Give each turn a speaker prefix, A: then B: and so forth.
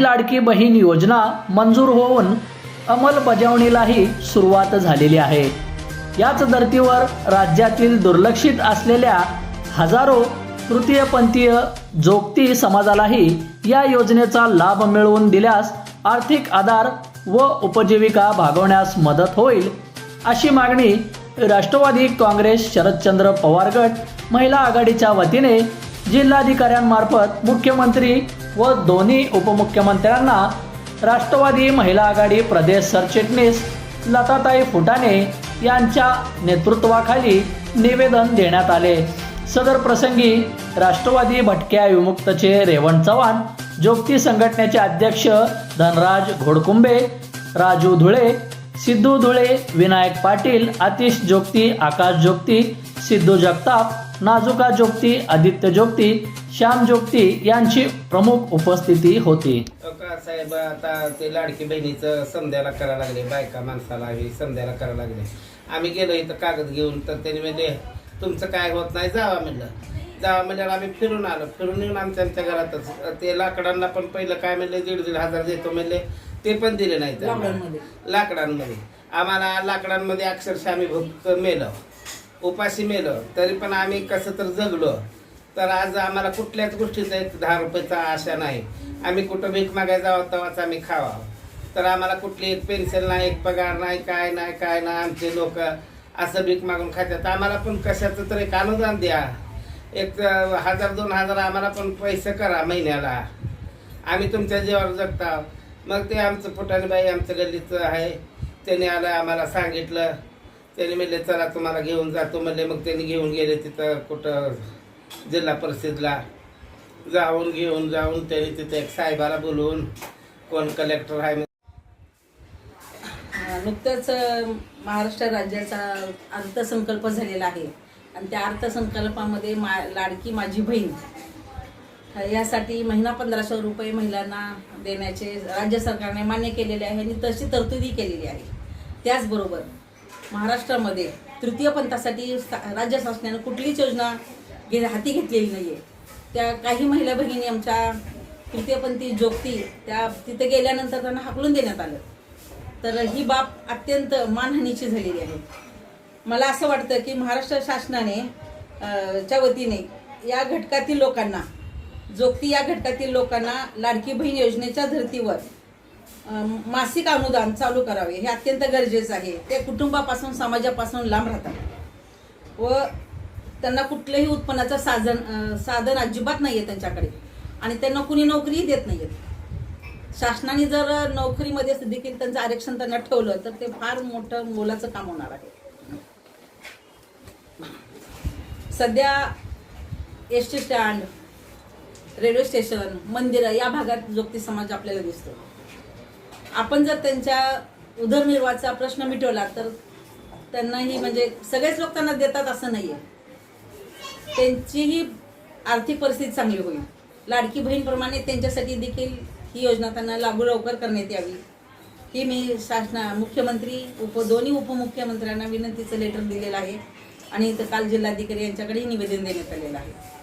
A: माझी लाडकी बहीण योजना मंजूर होऊन अंमलबजावणीलाही सुरुवात झालेली आहे. याच धर्तीवर राज्यातील दुर्लक्षित असलेल्या हजारो तृतीयपंथीय जोगती समाजालाही या योजनेचा लाभ मिळवून दिल्यास आर्थिक आधार व उपजीविका भागवण्यास मदत होईल अशी मागणी राष्ट्रवादी काँग्रेस शरदचंद्र पवार गट महिला आघाडीच्या वतीने जिल्हाधिकाऱ्यांमार्फत मुख्यमंत्री व दोन्ही उपमुख्यमंत्र्यांना राष्ट्रवादी महिला आघाडी प्रदेश सरचिटणीस लताताई फुटाणे यांच्या नेतृत्वाखाली निवेदन देण्यात आले. सदर प्रसंगी राष्ट्रवादी भटक्या विमुक्तचे रेवण चव्हाण जोगती संघटनेचे अध्यक्ष धनराज घोडकुंबे राजू धुळे सिद्धू धुळे विनायक पाटील आतिश जोगती आकाश जोगती सिद्धू जगताप नाजुका जोगती आदित्य जोगती श्याम जोगती यांची प्रमुख उपस्थिती होती.
B: का साहेब आता ते लाडकी बहिणीचं समजायला करायला लागले बायका माणसाला हे समजायला करायला लागले. आम्ही गेलो इथं कागद घेऊन तर त्यांनी म्हणजे तुमचं काय होत नाही जावा म्हणलं. जावा म्हणल्यावर आम्ही फिरून आलो. फिरून येऊन आमच्या आमच्या घरातच ते लाकडांना पण पहिलं काय म्हणले दीड दीड हजार देतो म्हणले ते पण दिले नाहीत. लाकडांमध्ये. आम्हाला लाकडांमध्ये अक्षरशः आम्ही भक्त मेलो उपाशी मेलो. तरी पण आम्ही कसं तर जगलो. तर आज आम्हाला कुठल्याच गोष्टीचा एक दहा रुपयाचा आशा नाही. आम्ही कुठं भीक मागायला जावं तेव्हाच आम्ही खावा. तर आम्हाला कुठली एक पेन्शन नाही एक पगार नाही काय नाही काय नाही आमचे लोक असं भीक मागून खात्यात आम्हाला पण कशाचं तर एक अनुदान द्या. एक हजार दोन हजार आम्हाला पण पैसे करा महिन्याला. आम्ही तुमच्या जीवावर जगता. मग ते आमचं फुटाणीबाई आमचं गल्लीचं आहे. त्याने आलं आम्हाला सांगितलं. त्याने म्हणले चला तुम्हाला घेऊन जातो म्हणले मग त्यांनी घेऊन गेले तिथं कुठं जिल्हा परिषदला जाऊन घेऊन जाऊन त्यांनी तिथे एक साहेबाला बोलवून कोण कलेक्टर आहे
C: नुकतंच महाराष्ट्र राज्याचा अर्थसंकल्प झालेला आहे. आणि त्या अर्थसंकल्पामध्ये मा लाडकी माझी बहीण. यासाठी महिना पंधराशे रुपये महिलांना देण्याचे राज्य सरकारने मान्य केलेले आहे आणि तशी तरतुदी केलेली आहे. त्याचबरोबर महाराष्ट्रामध्ये तृतीय पंथासाठी राज्य शासनाने कुठलीच योजना घे हाती घेतलेली नाही आहे त्या काही महिला भगिनी आमच्या तृतीयपंथी जोगती त्या तिथे गेल्यानंतर त्यांना हाकलून देण्यात आलं. तर ही बाब अत्यंत मानहानीची झालेली आहे. मला असं वाटतं की महाराष्ट्र शासनाने च्या वतीने या घटकातील लोकांना जोगती या घटकातील लोकांना लाडकी बहीण योजनेच्या धर्तीवर मासिक अनुदान चालू करावे हे अत्यंत गरजेचं आहे. ते कुटुंबापासून समाजापासून लांब राहतात. व त्यांना कुठलंही उत्पन्नाचं साधन साधन अजिबात नाही आहे त्यांच्याकडे. आणि त्यांना कुणी नोकरीही देत नाही आहेत शासनाने जर नोकरीमध्ये देखील त्यांचं आरक्षण त्यांना ठेवलं तर ते फार मोठं मोलाचं काम होणार आहे. सध्या S T stand railway station मंदिरं या भागात जोगती समाज आपल्याला दिसतो. आपण जर त्यांच्या उदरनिर्वाहाचा प्रश्न मिटवला तर त्यांनाही म्हणजे सगळेच लोक त्यांना देतात असं नाही आहे त्यांचीही आर्थिक परिस्थिती चांगली होईल. लाडकी बहीणप्रमाणे त्यांच्यासाठी देखील ही योजना त्यांना लागू लवकर करण्यात यावी. ही मी शासना मुख्यमंत्री उप दोन्ही उपमुख्यमंत्र्यांना विनंतीचं लेटर दिलेलं आहे. आणि इथं काल जिल्हाधिकारी यांच्याकडेही निवेदन देण्यात आलेलं आहे.